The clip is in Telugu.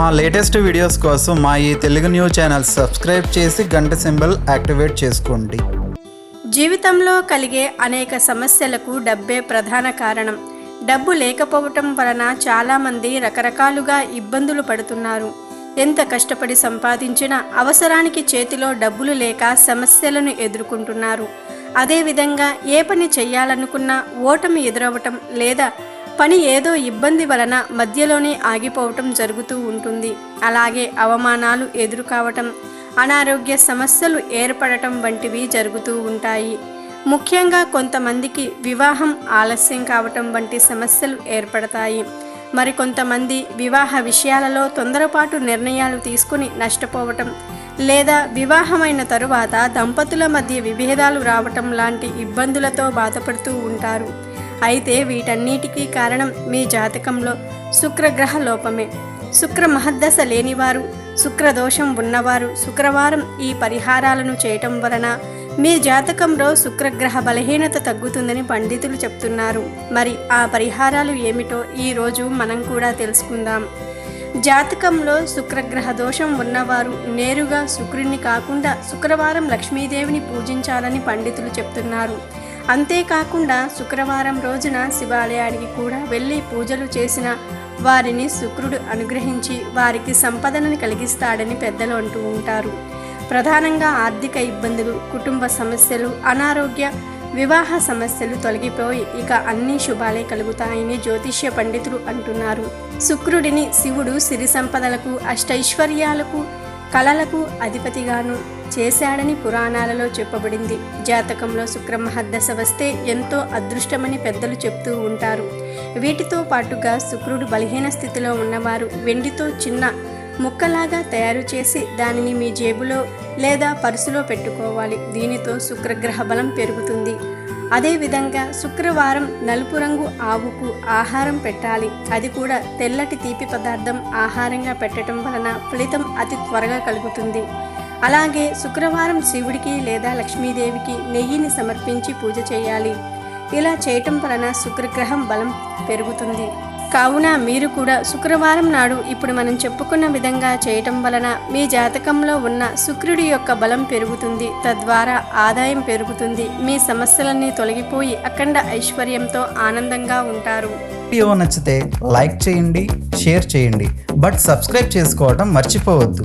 మా లేటెస్ట్ వీడియోస్ కోసం మా ఈ తెలుగు న్యూస్ ఛానల్ సబ్స్క్రైబ్ చేసి గంట సింబల్ యాక్టివేట్ చేసుకోండి. జీవితంలో కలిగే అనేక సమస్యలకు డబ్బే ప్రధాన కారణం. డబ్బు లేకపోవటం వలన చాలామంది రకరకాలుగా ఇబ్బందులు పడుతున్నారు. ఎంత కష్టపడి సంపాదించినా అవసరానికి చేతిలో డబ్బులు లేక సమస్యలను ఎదుర్కొంటున్నారు. అదేవిధంగా ఏ పని చేయాలనుకున్నా ఓటమి ఎదురవటం లేదా పని ఏదో ఇబ్బంది వలన మధ్యలోనే ఆగిపోవటం జరుగుతూ ఉంటుంది. అలాగే అవమానాలు ఎదురు కావటం అనారోగ్య సమస్యలు ఏర్పడటం వంటివి జరుగుతూ ఉంటాయి. ముఖ్యంగా కొంతమందికి వివాహం ఆలస్యం కావటం వంటి సమస్యలు ఏర్పడతాయి. మరికొంతమంది వివాహ విషయాలలో తొందరపాటు నిర్ణయాలు తీసుకుని నష్టపోవటం లేదా వివాహమైన తరువాత దంపతుల మధ్య విభేదాలు రావటం లాంటి ఇబ్బందులతో బాధపడుతూ ఉంటారు. అయితే వీటన్నిటికీ కారణం మీ జాతకంలో శుక్రగ్రహ లోపమే. శుక్ర మహద్దశ లేనివారు శుక్రదోషం ఉన్నవారు శుక్రవారం ఈ పరిహారాలను చేయటం వలన మీ జాతకంలో శుక్రగ్రహ బలహీనత తగ్గుతుందని పండితులు చెప్తున్నారు. మరి ఆ పరిహారాలు ఏమిటో ఈరోజు మనం కూడా తెలుసుకుందాం. జాతకంలో శుక్రగ్రహ దోషం ఉన్నవారు నేరుగా శుక్రుణ్ణి కాకుండా శుక్రవారం లక్ష్మీదేవిని పూజించాలని పండితులు చెప్తున్నారు. అంతేకాకుండా శుక్రవారం రోజున శివాలయానికి కూడా వెళ్ళి పూజలు చేసిన వారిని శుక్రుడు అనుగ్రహించి వారికి సంపదనని కలిగిస్తాడని పెద్దలు అంటూ ఉంటారు. ప్రధానంగా ఆర్థిక ఇబ్బందులు కుటుంబ సమస్యలు అనారోగ్య వివాహ సమస్యలు తొలగిపోయి ఇక అన్ని శుభాలే కలుగుతాయని జ్యోతిష్య పండితులు అంటున్నారు. శుక్రుడిని శివుడు సిరి సంపదలకు అష్టైశ్వర్యాలకు కళలకు అధిపతిగాను చేశాడని పురాణాలలో చెప్పబడింది. జాతకంలో శుక్రమహర్దశ వస్తే ఎంతో అదృష్టమని పెద్దలు చెప్తూ ఉంటారు. వీటితో పాటుగా శుక్రుడు బలహీన స్థితిలో ఉన్నవారు వెండితో చిన్న ముక్కలాగా తయారు చేసి దానిని మీ జేబులో లేదా పర్సులో పెట్టుకోవాలి. దీనితో శుక్రగ్రహ బలం పెరుగుతుంది. అదేవిధంగా శుక్రవారం నలుపు రంగు ఆవుకు ఆహారం పెట్టాలి. అది కూడా తెల్లటి తీపి పదార్థం ఆహారంగా పెట్టడం వలన ఫలితం అతి త్వరగా కలుగుతుంది. అలాగే శుక్రవారం శివుడికి లేదా లక్ష్మీదేవికి నెయ్యిని సమర్పించి పూజ చేయాలి. ఇలా చేయటం వలన శుక్రగ్రహం బలం పెరుగుతుంది. కావున మీరు కూడా శుక్రవారం నాడు ఇప్పుడు మనం చెప్పుకున్న విధంగా చేయటం వలన మీ జాతకంలో ఉన్న శుక్రుడి యొక్క బలం పెరుగుతుంది. తద్వారా ఆదాయం పెరుగుతుంది. మీ సమస్యలన్నీ తొలగిపోయి అఖండ ఐశ్వర్యంతో ఆనందంగా ఉంటారు. వీడియో నచ్చితే లైక్ చేయండి షేర్ చేయండి. బట్ సబ్స్క్రైబ్ చేసుకోవడం మర్చిపోవద్దు.